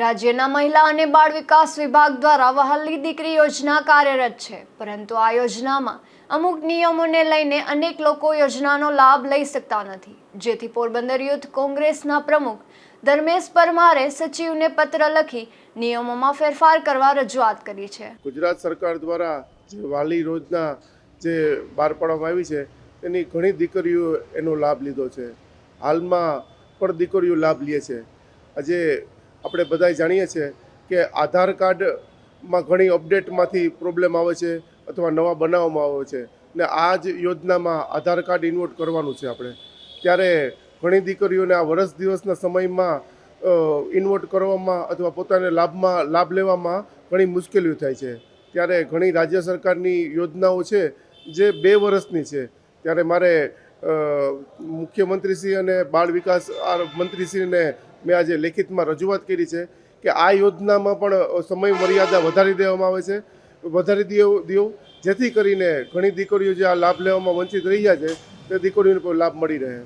રાજ્યના મહિલા અને બાળ વિકાસ વિભાગ દ્વારા વહાલી દીકરી યોજના કાર્યરત છે. પરંતુ આ યોજનામાં અમુક નિયમોને લઈને અનેક લોકો યોજનાનો લાભ લઈ શકતા નથી. જેથી પોરબંદર યુથ કોંગ્રેસના પ્રમુખ ધર્મેશ પરમારે સચિવને પત્ર લખી નિયમોમાં ફેરફાર કરવા રજૂઆત કરી છે. ગુજરાત સરકાર દ્વારા જે વાલી યોજના જે બહાર પાડવામાં આવી છે તેની ઘણી દીકરીઓ એનો લાભ લીધો છે. હાલમાં પણ દીકરીઓ લાભ લે છે. આજે આપણે બધાય જાણીએ છીએ કે આધાર કાર્ડમાં ઘણી અપડેટમાંથી પ્રોબ્લેમ આવે છે અથવા નવા બનાવવામાં આવે છે. ને આ જ યોજનામાં આધાર કાર્ડ ઇન્વર્ટ કરવાનું છે આપણે. ત્યારે ઘણી દીકરીઓને આ વર્ષ દિવસના સમયમાં ઇન્વર્ટ કરવામાં અથવા પોતાને લાભમાં, લાભ લેવામાં ઘણી મુશ્કેલીઓ થાય છે. ત્યારે ઘણી રાજ્ય સરકારની યોજનાઓ છે જે બે વર્ષની છે. ત્યારે મારે મુખ્યમંત્રીશ્રી અને બાળ વિકાસ મંત્રીશ્રીને મેં આજે લેખિતમાં રજૂઆત કરી છે કે આ યોજનામાં પણ સમય મર્યાદા વધારી દેવામાં આવે છે, વધારી દેવો દેવો. જેથી કરીને ઘણી દીકરીઓ જે આ લાભ લેવામાં વંચિત રહી જાય છે, તે દીકરીઓને લાભ મળી રહે.